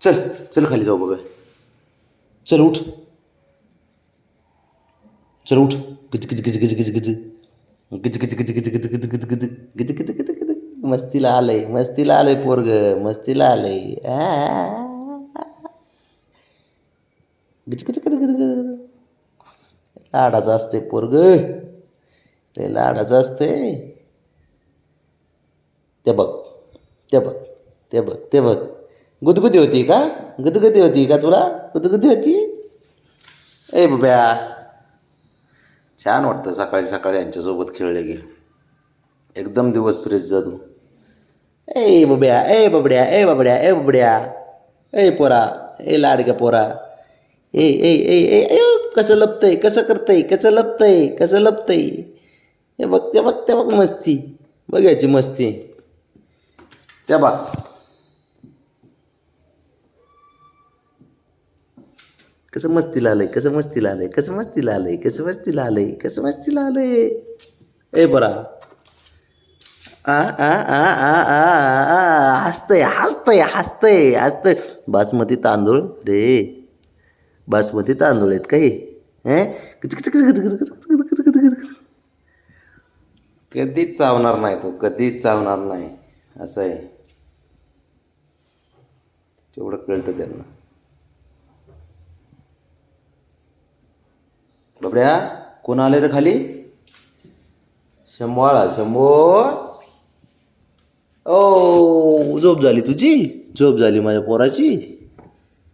चल चल खाली जाऊ बाबा चल उठ चल उठ गिज गिज गिज गिज गिज गिज गिज गिज गिज गज गिज गज गज गज गज गज गज गज मस्तीला आलंय मस्तीला आलंय पोरग मस्तीला आलंय गज गज गज गज गज लाडाचं असते पोरग ते लाडाचं असते ते बघ ते बघ ते बघ ते बघ गुदगुदी होती का? गुदगुदी होती का तुला? गुदगुदी होती? ए बुब्या छान वाटतं सकाळी सकाळी यांच्यासोबत खेळले की. एकदम दिवस फ्रेश जातो ए बुब्या ए बबड्या ए बबड्या ए बबड्या. ए पोरा ए लाडक्या पोरा. ए ए ए ए ए कसं लपतंय कसं करतंय कसं लपतंय कसं लपतंय. हे बघ बघते बघ मस्ती बघ मस्ती. बघायची मस्ती. त्या बघ. कसं मस्तीला आलंय कसं मस्तीला आलंय कसं मस्तीला आलंय कसं मस्तीला आलंय कसं मस्तीला आलंय ए बरा. आ आ आ आ आ आ हसतंय हसतंय हसतंय हसतंय. बासमती तांदूळ? रे. बासमती तांदूळ आहेत काही कधीच चावणार नाही तो कधीच चावणार नाही. असं आहे. तेवढं कळतं त्यांना. बाबड्या कोण आले रे खाली शंभोळा शंभो ओ झोप झाली तुझी झोप झाली माझ्या पोराची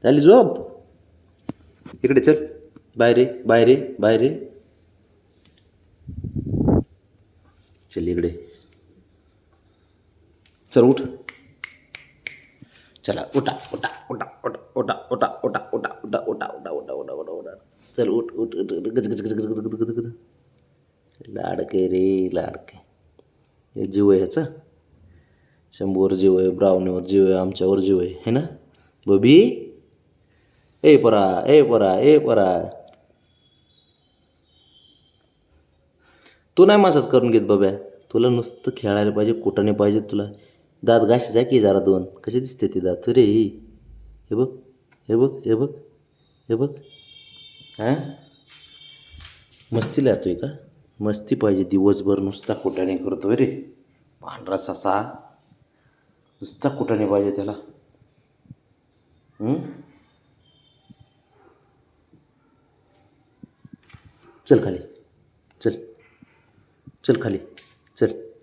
झाली झोप इकडे चल बाहेर ये बाहेर ये बाहेर ये चल इकडे चल उठ चला उठा उठा उठा उठा उठा उठा उठा उठा उठा उठा उठा उठा उठा उठा उठा चल उठ उठ उठ गज गज गज गज गज गज गज लाडके रे लाडके हे जीव आहे ह्याचा शंभूवर जीव आहे ब्रावणीवर जीव आहे आमच्यावर जीव आहे हे ना बबी ए परा ए परा ए परा तू नाही मसाज करून घेत बाब्या तुला नुसतं खेळायला पाहिजे कुटाने पाहिजे तुला दात घासायचा की जरा दोन कशी दिसते ती दात रे हे बघ हे बघ हे बघ हे बघ हां? मस्तीला आहे का? मस्ती पाहिजे दिवसभर नुसता कुठाने आहे रे. पांढरा ससा. नुसता कुठाने पाहिजे त्याला. चल खाली. चल. चल खाली. चल.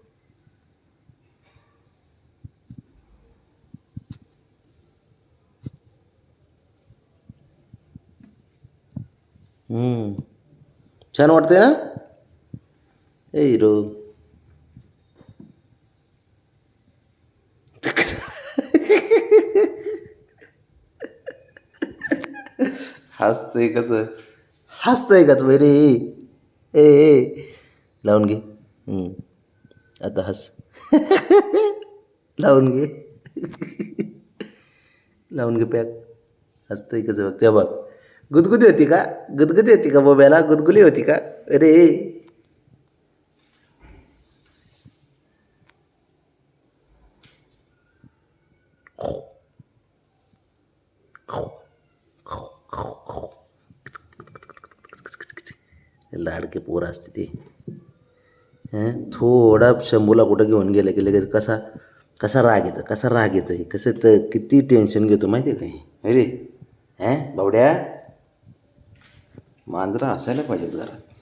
छान वाटते ना? ए हिरो हसतंय कसं? हसतंय का तू? रे ए लावून घे. आता हस. लावून घे. लावून घे पॅक. हसतंय कसं बघ. त्या बघ. गुदगुदी होती का? गुदगुदी होती का बोब्याला? गुदगुली होती का? अरे! लाडके पोर असते ते. हं? थोडा शंभूला कुठं घेऊन गेलं की लगेच कसा कसा राग येतो कसा राग येतो हे? कसं तर किती टेन्शन घेतो माहिती आहे का अरे! हे बावड्या! मांजरं असायला पाहिजेत घरात.